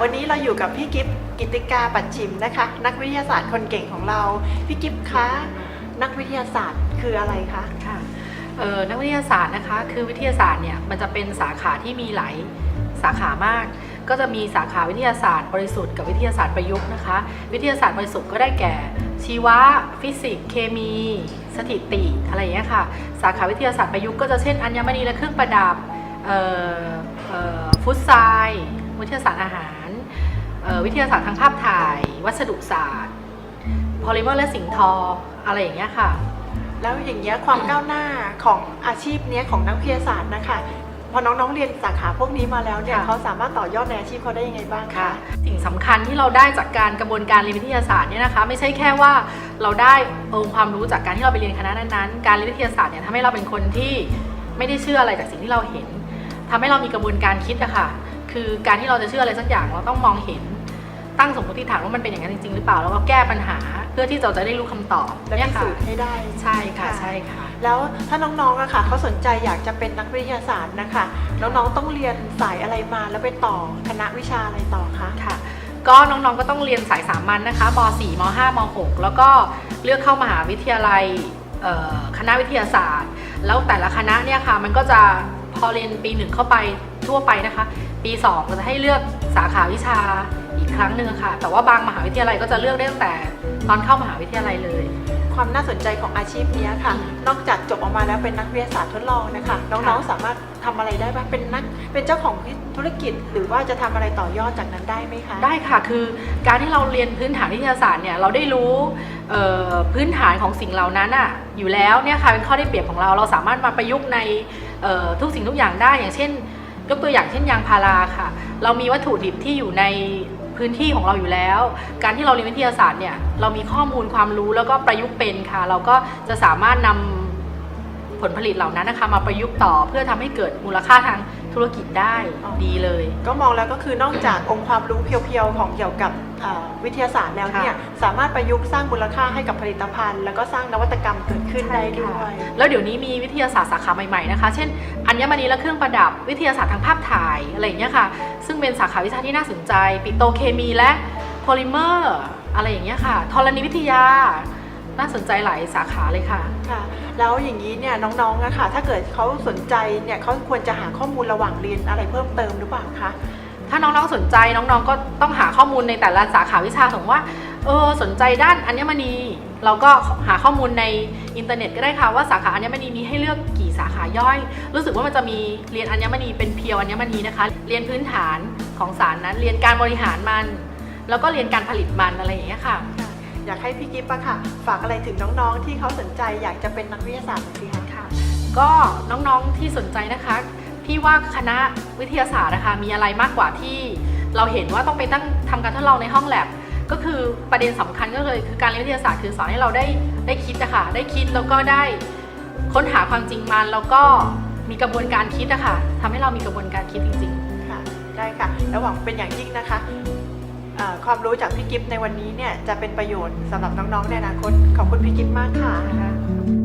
วันนี้เราอยู่กับพี่กิฟกิติกาปัจฉิมนะคะ นักวิทยาศาสตร์คนเก่งของเรา พี่กิฟคะนักวิทยาศาสตร์คืออะไรคะค่ะเออนักวิทยาศาสตร์นะคะ คือวิทยาศาสตร์เนี่ยมันจะเป็นสาขาที่มีหลายสาขามาก ก็จะมีสาขาวิทยาศาสตร์บริสุทธิ์กับวิทยาศาสตร์ประยุกต์นะคะ วิทยาศาสตร์บริสุทธิ์ก็ได้แก่ ชีวะ ฟิสิกส์เคมี สถิติ อะไรอย่างเงี้ยค่ะ สาขาวิทยาศาสตร์ประยุกต์ก็จะเช่นอัญมณีและเครื่องประดับฟุตไซน์วิทยาศาสตร์อาหาร วิทยาศาสตร์ทางภาพถ่าย วัสดุศาสตร์พอลิเมอร์และสิ่งทออะไรอย่างเงี้ยค่ะ แล้วอย่างเงี้ยความก้าวหน้าของอาชีพเนี้ยของนักวิทยาศาสตร์นะคะพอน้องๆเรียนสาขาพวกนี้มาแล้วเนี่ยค่ะเขาสามารถต่อยอดในอาชีพเขาได้ยังไงบ้างคะค่ะสิ่งสำคัญที่เราได้จากการกระบวนการเรียนวิทยาศาสตร์เนี่ยนะคะ ไม่ใช่แค่ว่าเราได้องค์ความรู้จากการที่เราไปเรียนคณะนั้นๆ การเรียนวิทยาศาสตร์เนี่ยทำให้เราเป็นคนที่ไม่ได้เชื่ออะไรจากสิ่งที่เราเห็นทำให้เรามีกระบวนการคิดอะค่ะ คือการที่เราจะเชื่ออะไรสักอย่างเราต้องมองเห็นตั้งสมมติฐานว่ามันเป็นอย่างนั้นจริง ๆ หรือเปล่าแล้วก็แก้ปัญหาเพื่อที่เราจะได้รู้คำตอบและเนี่พิยค่ะสูจน์ให้ได้ใช่ค่ะค่ะใช่ค่ะ แล้วถ้าน้องๆอะค่ะเขาสนใจอยากจะเป็นนักวิทยาศาสตร์นะคะน้องๆต้องเรียนสายอะไรมาแล้วไปต่อคณะวิชาอะไรต่อคะค่ะ ก็น้องๆก็ต้องเรียนสายสามัญนะคะม .4 ม .5 ม .6 แล้วก็เลือกเข้ามหาวิทยาลัยเอ่อคณะวิทยาศาสตร์ แล้วแต่ละคณะเนี่ยค่ะมันก็จะ พอเรียนปีหนึ่งเข้าไปทั่วไปนะคะ ปี2ก็จะให้เลือกสาขาวิชาอีกครั้งหนึ่งค่ะ แต่ว่าบางมหาวิทยาลัยก็จะเลือกได้ตั้งแต่ตอนเข้ามหาวิทยาลัยเลย ความน่าสนใจของอาชีพเนี้ยค่ะ นอกจากจบออกมาแล้วเป็นนักวิทยาศาสตร์ทดลองนะคะ น้องๆสามารถทำอะไรได้บ้างเป็นนัก เป็นเจ้าของธุรกิจ หรือว่าจะทำอะไรต่อยอดจากนั้นได้ไหมคะ ได้ค่ะ คือการที่เราเรียนพื้นฐานวิทยาศาสตร์เนี่ย เราได้รู้เอ่อพื้นฐานของสิ่งเหล่านั้นอะอยู่แล้วเนี่ยค่ะเป็นข้อได้เปรียบของเรา เราสามารถมาประยุกต์ในเอ่อ ทุกสิ่งทุกอย่างได้อย่างเช่นยกตัวอย่างเช่นยางพาราค่ะ เรามีวัตถุดิบที่อยู่ในพื้นที่ของเราอยู่แล้ว การที่เราเรียนวิทยาศาสตร์เนี่ยเรามีข้อมูลความรู้แล้วก็ประยุกต์เป็นค่ะ เราก็จะสามารถนำ ผลผลิตเหล่านั้นนะคะ มาประยุกต์ต่อเพื่อทำให้เกิดมูลค่าทางธุรกิจได้อ๋อดีเลย ก็มองแล้วก็คือนอกจากองค์ความรู้เพียวๆของเกี่ยวกับอ่าวิทยาศาสตร์แล้วเนี่ยค่ะสามารถประยุกต์สร้างมูลค่าให้กับผลิตภัณฑ์ แล้วก็สร้างนวัตกรรมเกิดขึ้นได้ด้วยแล้วเดี๋ยวนี้มีวิทยาศาสตร์สาขาใหม่ๆนะคะ เช่นอัญมณีและเครื่องประดับวิทยาศาสตร์ทางภาพถ่ายอะไรอย่างเงี้ยค่ะ ซึ่งเป็นสาขาวิชาที่น่าสนใจ ปิโตรเคมีและโพลิเมอร์ อะไรอย่างเงี้ยค่ะธรณีวิทยา น่าสนใจหลายสาขาเลยค่ะ ค่ะ แล้วอย่างนี้เนี่ยน้องๆอะค่ะถ้าเกิดเขาสนใจเนี่ยเขาควรจะหาข้อมูลระหว่างเรียนอะไรเพิ่มเติมหรือเปล่าคะ ถ้าน้องๆสนใจน้องๆก็ต้องหาข้อมูลในแต่ละสาขาวิชาสมมติว่าเออสนใจด้านอัญมณี เราก็หาข้อมูลในอินเทอร์เน็ตก็ได้ค่ะว่าสาขาอัญมณีมีให้เลือกกี่สาขาย่อย รู้สึกว่ามันจะมีเรียนอัญมณีเป็นเพียวอัญมณีนะคะ เรียนพื้นฐานของสารนั้น เรียนการบริหารมัน แล้วก็เรียนการผลิตมันอะไรอย่างเงี้ยค่ะค่ะ อยากให้พี่กิฟต์อะค่ะ ฝากอะไรถึงน้องๆ ที่เขาสนใจอยากจะเป็นนักวิทยาศาสตร์หน่อยสิคะค่ะ ก็น้องๆที่สนใจนะคะ พี่ว่าคณะวิทยาศาสตร์นะคะมีอะไรมากกว่าที่เราเห็นว่าต้องไปตั้งทำการทดลองในห้องแลบก็คือประเด็นสำคัญก็เลยคือการเรียนวิทยาศาสตร์คือสอนให้เราได้ได้คิดนะคะได้คิดแล้วก็ได้ค้นหาความจริงมันแล้วก็มีกระบวนการคิดนะคะทำให้เรามีกระบวนการคิดจริงๆค่ะได้ค่ะแล้วหวังเป็นอย่างยิ่งนะคะเอ่อ ความรู้จากพี่กิฟต์ในวันนี้เนี่ยจะเป็นประโยชน์สำหรับน้องๆในอนาคตขอบคุณพี่กิฟต์มากค่ะ